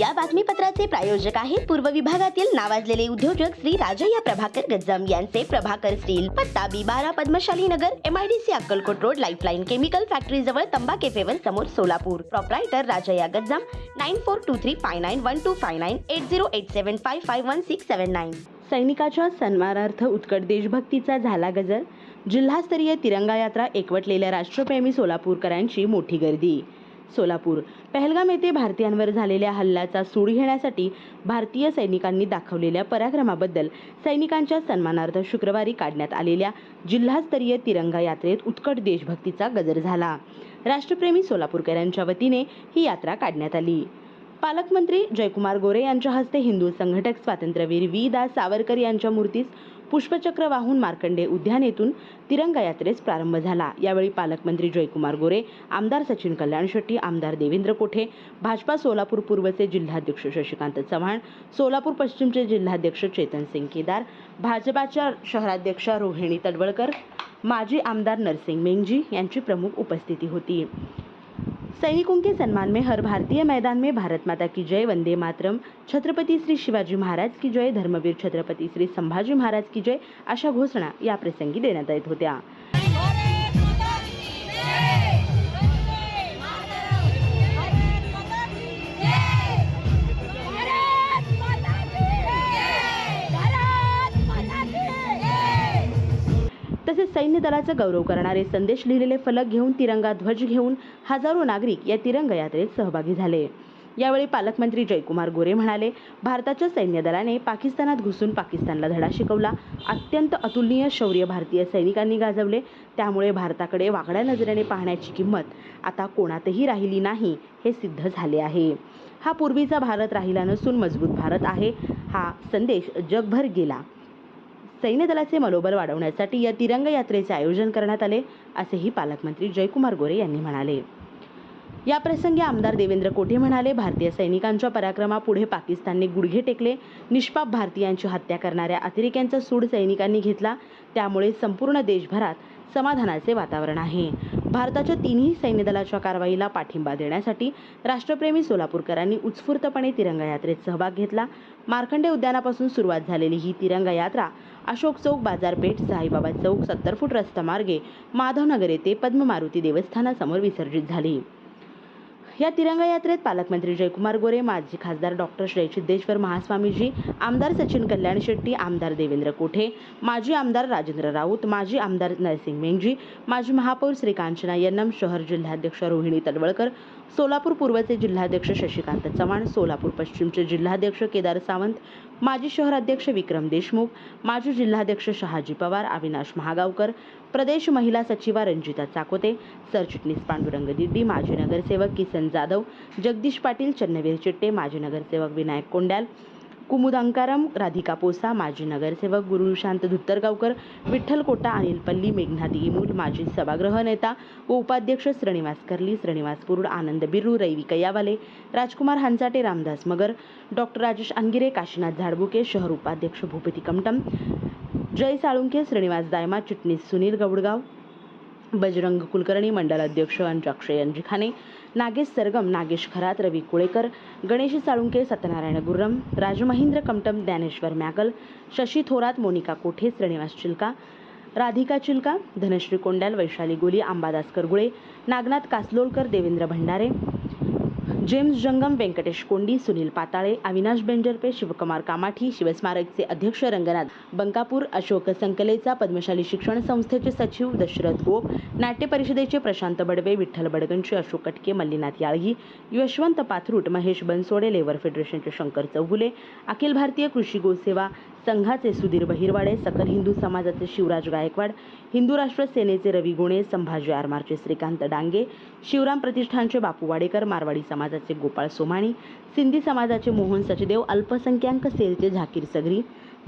या बातमीपत्राचे प्रायोजक आहेत पूर्व विभागातील नावाजलेले उद्योजक श्री राजय्या प्रभाकर गज्जम यांचे प्रभाकर स्टील पत्ता बी बारा Padmashali Nagar MIDC Akkalkot road lifeline chemical factory जवळ तंबा केफेवर समोर Solapur. Proprietor Rajayya Gajjam nine four two three five nine one two five nine eight zero eight seven five five one six seven nine सैनिकाच्या सन्मानार्थ उत्कट देशभक्तीचा झाला गजर जिल्हास्तरीय तिरंगा यात्रा एकवटलेल्या राष्ट्रप्रेमी सोलापूरकरांची मोठी गर्दी. सोलापूर. पहलगाम येथे भारतीयांवर झालेल्या हल्ल्याचा सूड घेण्यासाठी भारतीय सैनिकांनी दाखवलेल्या पराक्रमाबद्दल सैनिकांच्या सन्मानार्थ शुक्रवारी काढण्यात आलेल्या जिल्हास्तरीय तिरंगा यात्रेत उत्कट देशभक्तीचा गजर झाला. राष्ट्रप्रेमी सोलापूरकरांच्या वतीने ही यात्रा काढण्यात आली. पालकमंत्री जयकुमार गोरे यांच्या हस्ते हिंदू संघटक स्वातंत्र्यवीर वी दास सावरकर यांच्या मूर्तीस पुष्पचक्र वाहून मार्कंडे उद्यान येथून तिरंगा यात्रेस प्रारंभ झाला. यावेळी पालकमंत्री जयकुमार गोरे आमदार सचिन कल्याण शेट्टी आमदार देवेंद्र कोठे भाजपा सोलापूर पूर्वचे जिल्हाध्यक्ष शशिकांत चव्हाण सोलापूर पश्चिमचे जिल्हाध्यक्ष चेतन सिंग केदार भाजपाच्या शहराध्यक्षा रोहिणी तडवळकर माजी आमदार नरसिंग मेंगजी यांची प्रमुख उपस्थिती होती. सैनिकों के सम्मान में हर भारतीय मैदान में भारत माता की जय वंदे मातरम। छत्रपती श्री शिवाजी महाराज की जय धर्मवीर छत्रपती श्री संभाजी महाराज की जय अशा घोषणा या प्रसंगी देण्यात येत होत्या। दलाचा गौरव करणारे संदेश लिहिलेले फलक घेऊन तिरंगा ध्वज घेऊन हजारो नागरिक या तिरंगा यात्रेत सहभागी झाले. यावेळी पालकमंत्री जयकुमार गोरे म्हणाले भारताच्या सैन्य दलाने पाकिस्तानात घुसून पाकिस्तानला धडा शिकवला. अत्यंत अतुलनीय शौर्य भारतीय सैनिकांनी गाजवले. त्यामुळे भारताकडे वाकड्या नजरेने पाहण्याची किंमत आता कोणातही राहिली नाही हे सिद्ध झाले आहे. हा पूर्वीचा भारत राहिला नसून मजबूत भारत आहे. हा संदेश जगभर गेला. सैन्य दलाचे मनोबल वाढवण्यासाठी या तिरंग यात्रेचे आयोजन करण्यात आले असेही पालकमंत्री जयकुमार गोरे यांनी म्हणाले. या प्रसंगी आमदार देवेंद्र कोठे म्हणाले भारतीय सैनिकांच्या पराक्रमापुढे पाकिस्तानने गुडघे टेकले निष्पाप भारतीयांची हत्या करणाऱ्या अतिरेक्यांचा सूड सैनिकांनी घेतला त्यामुळे संपूर्ण देशभरात समाधानाचे वातावरण आहे. भारताच्या तिन्ही सैन्य दलाच्या कारवाईला पाठिंबा देण्यासाठी राष्ट्रप्रेमी सोलापूरकरांनी उत्स्फूर्तपणे तिरंगा यात्रेत सहभाग घेतला. मार्कंडे उद्यानापासून सुरुवात झालेली ही तिरंगा यात्रा अशोक चौक बाजारपेठ साईबाबा चौक सत्तर फूट रस्ता मार्गे माधवनगर येथे पद्म मारुती देवस्थानासमोर विसर्जित झाली. या तिरंगा यात्रेत पालकमंत्री जयकुमार गोरे माजी खासदार डॉक्टर श्री सिद्धेश्वर महास्वामीजी आमदार सचिन कल्याण शेट्टी आमदार देवेंद्र कोठे माजी आमदार राजेंद्र राऊत माजी आमदार नरसिंग मेंजी माजी महापौर श्रीकांचना यन्नम शहर जिल्हाध्यक्ष रोहिणी तडवळकर सोलापूर पूर्वचे जिल्हाध्यक्ष शशिकांत चव्हाण सोलापूर पश्चिमचे जिल्हाध्यक्ष केदार सावंत माजी शहराध्यक्ष विक्रम देशमुख माजी जिल्हाध्यक्ष शहाजी पवार अविनाश महागावकर प्रदेश महिला सचिवा रंजिता चाकोते सरचिटणीस पांडुरंग दिड्डी माजी नगरसेवक किसन जाधव जगदीश पाटील चन्नवीर चिट्टे माजी नगरसेवक विनायक कोंड्याल कुमुदांकारम राधिका पोसा माजी नगरसेवक गुरुशांत धुत्तरगावकर विठ्ठल कोटा अनिल पल्ली मेघनाथ इमूल माजी सभागृह नेता व उपाध्यक्ष श्रीनिवास कर्ली श्रीनिवास पुरुड आनंद बिर्रू रैवी कयावाले राजकुमार हंचाटे रामदास मगर डॉक्टर राजेश अंगिरे काशीनाथ झाडबुके शहर उपाध्यक्ष भूपती कमटम जय साळुंके श्रीनिवास दायमा चिटणीस सुनील गौडगाव बजरंग कुलकर्णी मंडल अध्यक्ष अंजाक्षय अंजिखाने नागेश सरगम नागेश खरात रवी कुळेकर गणेश साळुंके सत्यनारायण गुर्रम राजमहेंद्र कमटम ज्ञानेश्वर मॅगल शशी थोरात मोनिका कोठे श्रीनिवास चिलका राधिका चिलका धनश्री कोंड्याल वैशाली गोली अंबादास करगुळे नागनाथ कासलोलकर देवेंद्र भंडारे जेम्स जंगम व्यंकटेश कोंडी सुनील पाताळे अविनाश बेंजरपे शिवकुमार कामाठी शिवस्मारकचे अध्यक्ष रंगनाथ बंकापूर अशोक संकलेचा पद्मशाली शिक्षण संस्थेचे सचिव दशरथ गोप नाट्य परिषदेचे प्रशांत बडवे विठ्ठल बडगंची अशोक कटके मल्लीनाथ याळगी यशवंत पाथरूट महेश बनसोडे लेबर फेडरेशनचे शंकर चौगुले अखिल भारतीय कृषी गोसेवा संघाचे सुधीर बहिरवाडे सकल हिंदू समाजाचे शिवराज गायकवाड हिंदू राष्ट्र सेनेचे रवी गुणे संभाजी आरमारचे श्रीकांत डांगे शिवराम प्रतिष्ठानचे बापू वाडेकर मारवाडी समाजाचे गोपाळ सोमाणी सिंधी समाजाचे मोहन सचदेव अल्पसंख्याक सेलचे झाकीर सगरी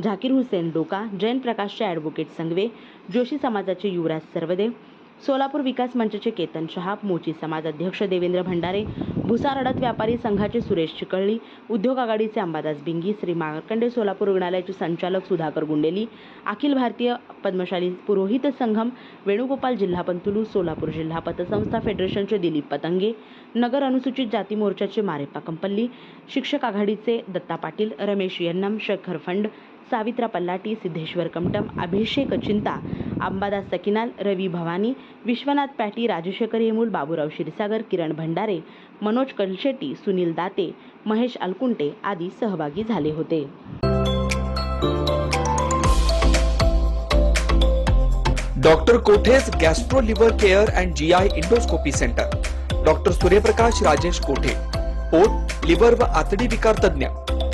झाकीर हुसेन डोका जैन प्रकाशचे ॲडव्होकेट संगवे जोशी समाजाचे युवराज सर्वदेव सोलापूर विकास मंचचे केतन शहा मोची समाज अध्यक्ष देवेंद्र भंडारे भुसार अडत व्यापारी संघाचे सुरेश चिकळली उद्योग आघाडीचे अंबादास बिंगी श्री मार्कंडे सोलापूर रुग्णालयाचे संचालक सुधाकर गुंडेली अखिल भारतीय पद्मशाली पुरोहित संघम वेणुगोपाल जिल्हा पंतुलू सोलापूर जिल्हा पतसंस्था फेडरेशनचे दिलीप पतंगे नगर अनुसूचित जाती मोर्चाचे मारेप्पा कंपल्ली शिक्षक आघाडीचे दत्ता पाटील रमेश यन्नम शेखर फंड सावित्रा पल्लाटी सिद्धेश्वर कमटम अभिषेक चिंता अंबादास सकिनाल रवी भवानी विश्वनाथ पॅटी राजशेखर येमूल बाबूराव क्षीरसागर किरण भंडारे मनोज कलशेट्टी सुनील दाते महेश अलकुंटे आदी सहभागी झाले होते. Doctor Kothe's gastro liver care and G I endoscopy centre. Doctor Suryaprakash Rajesh Kothe. पोट लिव्हर व आतडी विकार तज्ञ